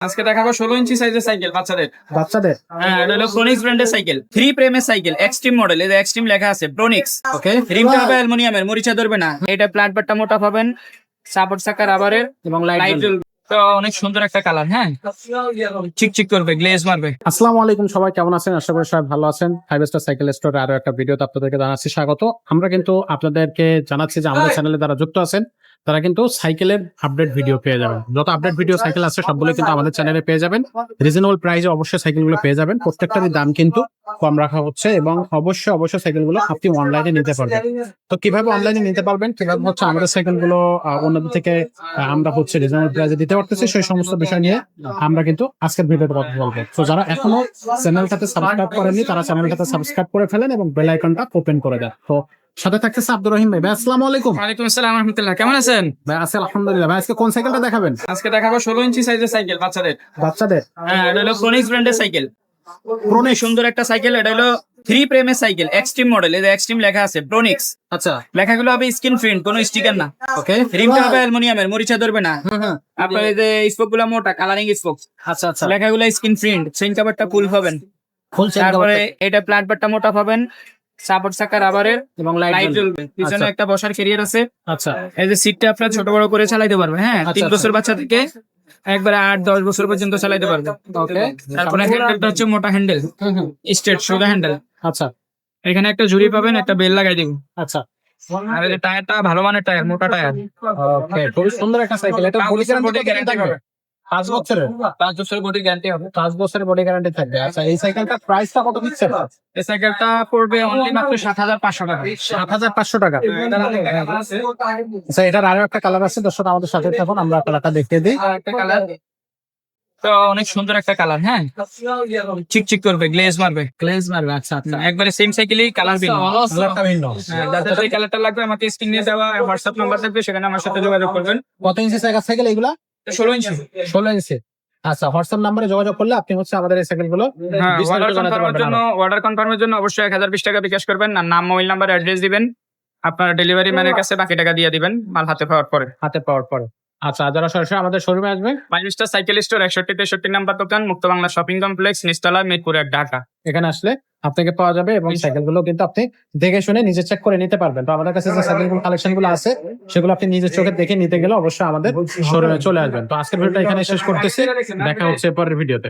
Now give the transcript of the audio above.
আজকে দেখাবো ষোলো ইঞ্চি সাইজের সাইকেল বাচ্চাদের। বাচ্চাদের? হ্যাঁ এটা হলো প্রোনিক্স ব্র্যান্ডের সাইকেল থ্রি প্রেমের সাইকেল এক্সট্রিম মডেল এটা এক্সট্রিম লেখা আছে প্রোনিক্স ওকে রিমটা হবে অ্যালুমিনিয়ামের মরিচা ধরবে না। এটা প্লাট বাটটা মোটা পাবেন সাপোর্ট সাকা রাবারের এবং লাইট লাইট তো অনেক সুন্দর একটা কালার হ্যাঁ? চিকচিক করবে গ্লেজ মারবে। আসসালামু আলাইকুম সবাই কেমন আছেন? আশা করি সবাই ভালো আছেন। ফাইভ স্টার সাইকেল স্টোর আরও একটা ভিডিওতে আপনাদেরকে জানাচ্ছি স্বাগত। আমরা কিন্তু আপনাদেরকে জানাচ্ছি যে আমাদের চ্যানেলে যারা যুক্ত আছেন তারা কিন্তু সাইকেলের আপডেট ভিডিও পেয়ে যাবেন। যত আপডেট ভিডিও সাইকেল আছে সবগুলো কিন্তু আমাদের চ্যানেলে পেয়ে যাবেন। রিজনেবল প্রাইসে অবশ্যই সাইকেলগুলো পেয়ে যাবেন। প্রত্যেকটারই দাম কিন্তু কম রাখা হচ্ছে এবং অবশ্যই অবশ্যই সাইকেলগুলো আপনি অনলাইনে নিতে পারবেন। তো কীভাবে অনলাইনে নিতে পারবেন? কীভাবে হচ্ছে আমাদের সাইকেলগুলো অন্যদের থেকে আমরা হচ্ছে রিজনেবল প্রাইসে দিতে পারতেছি সেই সমস্ত বিষয় নিয়ে আমরা কিন্তু আজকের ভিডিওতে কথা বলব। তো যারা এখনও চ্যানেলটাতে সাবস্ক্রাইব করেননি তারা চ্যানেলটাতে সাবস্ক্রাইব করে ফেলেন এবং বেল আইকনটা ওপেন করে দেন। তো সাথে থাকতেছে আব্দুর রহিম ভাই। ভাই আসসালামু আলাইকুম। ওয়ালাইকুম আসসালাম রহমতুল্লাহ কেমন আছেন? ভাই আছে আলহামদুলিল্লাহ। ভাই আজকে কোন সাইকেলটা দেখাবেন? আজকে দেখাবো ষোলো ইঞ্চি সাইজের সাইকেল বাচ্চাদের। বাচ্চাদের? হ্যাঁ এটা হলো প্রোনিক্স ব্র্যান্ডের সাইকেল। অনেক সুন্দর একটা সাইকেল এটা হলো থ্রি প্রেমের সাইকেল এক্সট্রিম মডেল এটা এক্সট্রিম লেখা আছে প্রোনিক্স আচ্ছা। লেখাগুলো হবে স্ক্রিন প্রিন্ট কোনো স্টিকার না। ওকে রিমটা হবে অ্যালুমিনিয়ামের মরিচা ধরবে না। আপনার এই যে স্পোকগুলো মোটা কালারিং স্পোক আচ্ছা আচ্ছা। লেখাগুলো স্ক্রিন প্রিন্ট চেইন কাভারটা ফুল পাবেন। তারপরে এটা প্লাট বারটা মোটা পাবেন। সাপোর্ট রাবারের এবং লাইট জ্বলবে। পিছনে আচ্ছা। একটা বসার ক্যারিয়ার আছে। আচ্ছা। এই যে সিটটা আপনার ছোট বড় করে চালাইতে পারবে হ্যাঁ? আচ্ছা, তিন আচ্ছা। বছর বাচ্চা থেকে একবারে আট দশ বছর পর্যন্ত চালাইতে পারবে। ওকে। তারপরে হ্যান্ডেলটা হচ্ছে মোটা হ্যান্ডেল স্ট্রেট সোজা হ্যান্ডেল আচ্ছা। এখানে একটা ঝুড়ি পাবেন একটা বেল লাগাই দিব। আচ্ছা। আর টায়ারটা ভালো মানের টায়ার মোটা টায়ার ওকে খুবই সুন্দর একটা সাইকেল এটা গ্যারান্টি গ্যারান্টি থাকবে পাঁচ বছরের? পাঁচ বছরের বডি গ্যারান্টি হবে। পাঁচ বছরের বডি গ্যারান্টি থাকবে। আচ্ছা এই সাইকেলটার প্রাইসটা কত দিচ্ছে? এই সাইকেলটা পড়বে অনলি মাত্র সাত হাজার পাঁচশো টাকা। সাত হাজার পাঁচশো টাকা। আচ্ছা এটার আরও একটা কালার আছে দর্শক আমাদের সাথে থাকুন আমরা কালারটা দেখিয়ে দিই। একটা কালার তো অনেক সুন্দর একটা কালার হ্যাঁ? চিকচিক করবে গ্লেজ মারবে। গ্লেজ মারবে আচ্ছা আচ্ছা। একবারে সেম সাইকেলই কালার ভিন্ন। কালারটা ভিন্ন। হ্যাঁ, যাদের যে কালারটা লাগবে আমাকে স্ক্রিনে দেওয়া হোয়াটসঅ্যাপ নাম্বার থাকবে সেখানে আমার সাথে যোগাযোগ করবেন। কত ইঞ্চি সাইকেল সাইকেল এগুলা ষোলো ইঞ্চি। ষোলো ইঞ্চি। আচ্ছা হোয়াটসঅ্যাপ নাম্বারে যোগাযোগ করলে আপনি হচ্ছে আমাদের এই সাইকেলগুলো অর্ডার কনফার্মের জন্য অর্ডার কনফার্মের জন্য অবশ্যই এক হাজার বিশ টাকা বিকাশ করবেন। আর নাম মোবাইল নাম্বার অ্যাড্রেস দিবেন। আপনার ডেলিভারি ম্যানের কাছে বাকি টাকা দিয়ে দিবেন মাল হাতে পাওয়ার পরে। হাতে পাওয়ার পরে। আচ্ছা যারা সরাসরি আমাদের শোরুমে আসবে। বাইশটা সাইকেল স্টোর একষট্টি তেষট্টি নাম্বার দোকান মুক্ত বাংলা শপিং কমপ্লেক্স নিচতলা মিরপুর এক ঢাকা। এখানে আসলে আপনাকে পাওয়া যাবে এবং সাইকেলগুলো কিন্তু আপনি দেখে শুনে নিজে চেক করে নিতে পারবেন। তো আমাদের কাছে যে সাইকেলগুলো কালেকশনগুলো আছে সেগুলো আপনি নিজের চোখে দেখে নিতে গেলে অবশ্যই আমাদের শোরুমে চলে আসবেন। তো আজকের ভিডিওটা এখানে শেষ করতেছি। দেখা হচ্ছে পরের ভিডিওতে।